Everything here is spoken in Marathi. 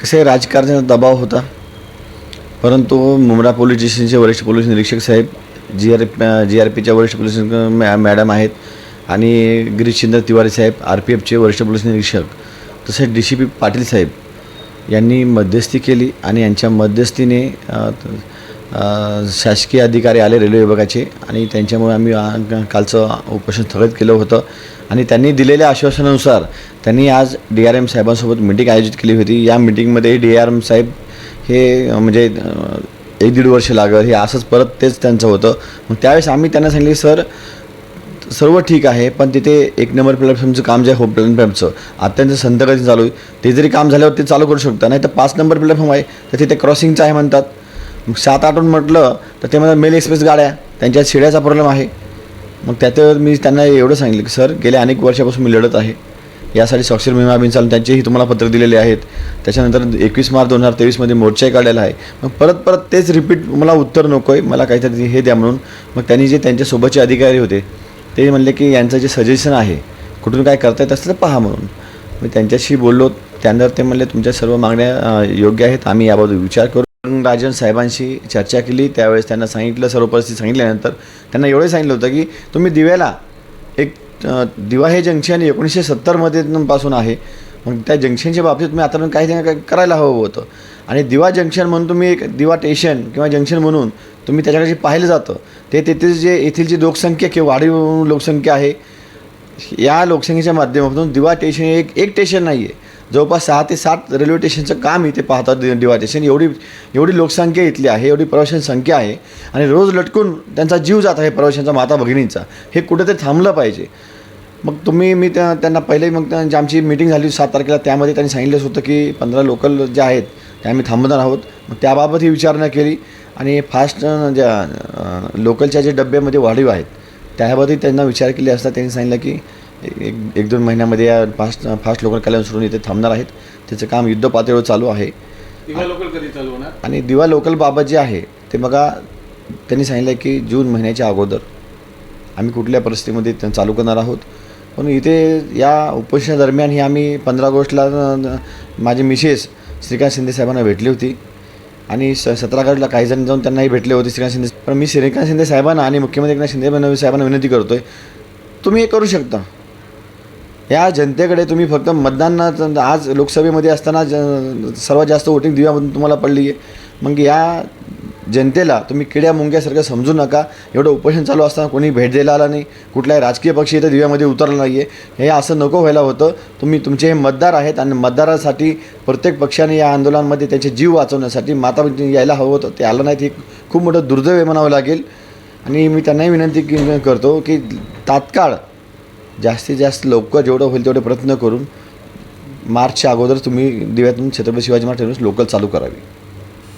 कसे राजकारणाचा दबाव होता परंतु मुंब्रा पोलीस स्टेशनचे वरिष्ठ पोलीस निरीक्षक साहेब जी आर जी आर पीच्या वरिष्ठ पोलीस मॅ मॅडम आहेत आणि गिरीशचंद्र तिवारी साहेब आर पी एफचे वरिष्ठ पोलीस निरीक्षक तसेच डी सी पी पाटील साहेब यांनी मध्यस्थी केली आणि यांच्या मध्यस्थीने शासकीय अधिकारी आले रेल्वे विभागाचे आणि त्यांच्यामुळे आम्ही कालचं उपोषण स्थगित केलं होतं. आणि त्यांनी दिलेल्या आश्वासनानुसार त्यांनी आज डी आर एम साहेबांसोबत मिटिंग आयोजित केली होती. या मिटिंगमध्ये डी आर एम साहेब हे म्हणजे एक दीड वर्ष लागल. हे असंच परत तेच त्यांचं होतं. मग त्यावेळेस आम्ही त्यांना सांगितले सर सर्व ठीक आहे पण तिथे एक नंबर प्लॅटफॉर्मचं काम जे आहे हो प्लॅटफॉर्मचं अत्यंत संत कधी चालू आहे. ते जरी काम झाल्यावर ते चालू करू शकता नाही तर पाच नंबर प्लॅटफॉर्म आहे तर तिथे क्रॉसिंगचं आहे म्हणतात. मग सात आठवून म्हटलं तर ते म्हणतात मेल एक्सप्रेस गाड्या त्यांच्यात शिड्याचा प्रॉब्लेम आहे. मग त्याच्यावर मी त्यांना एवढं सांगितलं की सर गेल्या अनेक वर्षापासून मी लढत आहे. यासाठी स्वाक्षर मोहीम बिन चालून त्यांचेही तुम्हाला पत्र दिलेले आहेत. त्याच्यानंतर एकवीस मार्च दोन हजार तेवीसमध्ये मोर्चाही काढलेला आहे. मग परत परत तेच रिपीट मला उत्तर नको आहे मला काहीतरी हे द्या म्हणून. मग त्यांनी जे त्यांच्यासोबतचे अधिकारी होते ते म्हणले की यांचं जे सजेशन आहे कुठून काय करता येत असलं तर पहा म्हणून. मी त्यांच्याशी बोललो. त्यानंतर ते म्हणले तुमच्या सर्व मागण्या योग्य आहेत. आम्ही याबाबत विचार करू. राजन साहेबांशी चर्चा केली. त्यावेळेस त्यांना सांगितलं सर्व परिस्थिती सांगितल्यानंतर त्यांना एवढं सांगितलं होतं की तुम्ही दिव्याला एक दिवा हे जंक्शन एकोणीसशे सत्तरमध्ये पासून आहे. मग त्या जंक्शनच्या बाबतीत तुम्ही आता काही ना काही करायला हवं होतं. आणि दिवा जंक्शन म्हणून तुम्ही एक दिवा स्टेशन किंवा जंक्शन म्हणून तुम्ही त्याच्याकडे पाहिलं जातं ते तेथील जे येथील जी लोकसंख्या किंवा वाढीव लोकसंख्या आहे या लोकसंख्येच्या माध्यमातून दिवा स्टेशन एक एक स्टेशन नाही आहे जवळपास सहा ते सात रेल्वे स्टेशनचं काम इथे पाहतात दि- दिवा स्टेशन. एवढी एवढी लोकसंख्या इथली आहे एवढी प्रवाशांची संख्या आहे आणि रोज लटकून त्यांचा जीव जात आहे प्रवाशांचा माता भगिनींचा. हे कुठेतरी थांबलं पाहिजे. मग तुम्ही मी त्या त्यांना पहिले मग त्या- आमची मीटिंग झाली सात तारखेला त्यामध्ये त्यांनी सांगितलंच होतं की पंधरा लोकल जे आहेत ते आम्ही थांबणार आहोत. मग त्याबाबत ही विचारणा केली आणि फास्ट ज्या लोकलच्या जे डब्यामध्ये वाढीव आहेत त्याबाबतही त्यांना विचार केले असता त्यांनी सांगितलं की एक एक दोन महिन्यामध्ये या फास्ट फास्ट लोकल कल्याण सोडून इथे थांबणार आहेत. त्याचं काम युद्ध पातळीवर चालू आहे. दिवा लोकल कधी चालू होणार? आणि दिवा लोकलबाबत जे आहे ते बघा त्यांनी सांगितलं की जून महिन्याच्या अगोदर. आम्ही कुठल्या परिस्थितीमध्ये चालू करणार आहोत. पण इथे या उपोषणादरम्यान ही आम्ही पंधरा ऑगस्टला माझी मिसेस श्रीकांत शिंदे साहेबांना भेटली होती. आणि स सतरा ऑगस्टला काही जण जाऊन त्यांनाही भेटले होते श्रीकांत शिंदे. पण मी श्रीकांत शिंदे साहेबांना आणि मुख्यमंत्री एकनाथ शिंदे साहेबांना विनंती करतोय तुम्ही हे करू शकता. या जनतेकडे तुम्ही फक्त मतदानात आज लोकसभेमध्ये असताना ज सर्वात जास्त वोटिंग दिव्यामधून तुम्हाला पडली आहे. मग या जनतेला तुम्ही किड्या मुंग्यासारखं समजू नका. एवढं उपोषण चालू असताना कोणी भेट द्यायला आला नाही. कुठलाही राजकीय पक्ष इथं दिव्यामध्ये उतरला नाही आहे हे असं नको व्हायला होतं. तुम्ही तुमचे हे मतदार आहेत आणि मतदारासाठी प्रत्येक पक्षाने या आंदोलनामध्ये त्यांचे जीव वाचवण्यासाठी माता यायला हवं होतं. ते आलं नाही ते खूप मोठं दुर्दैव म्हणावं लागेल. आणि मी त्यांनाही विनंती करतो की तात्काळ जास्तीत जास्त लवकर जेवढं होईल तेवढे प्रयत्न करून मार्चच्या अगोदर तुम्ही दिव्यातून छत्रपती शिवाजी महाराज टर्मिनस लोकल चालू करावी.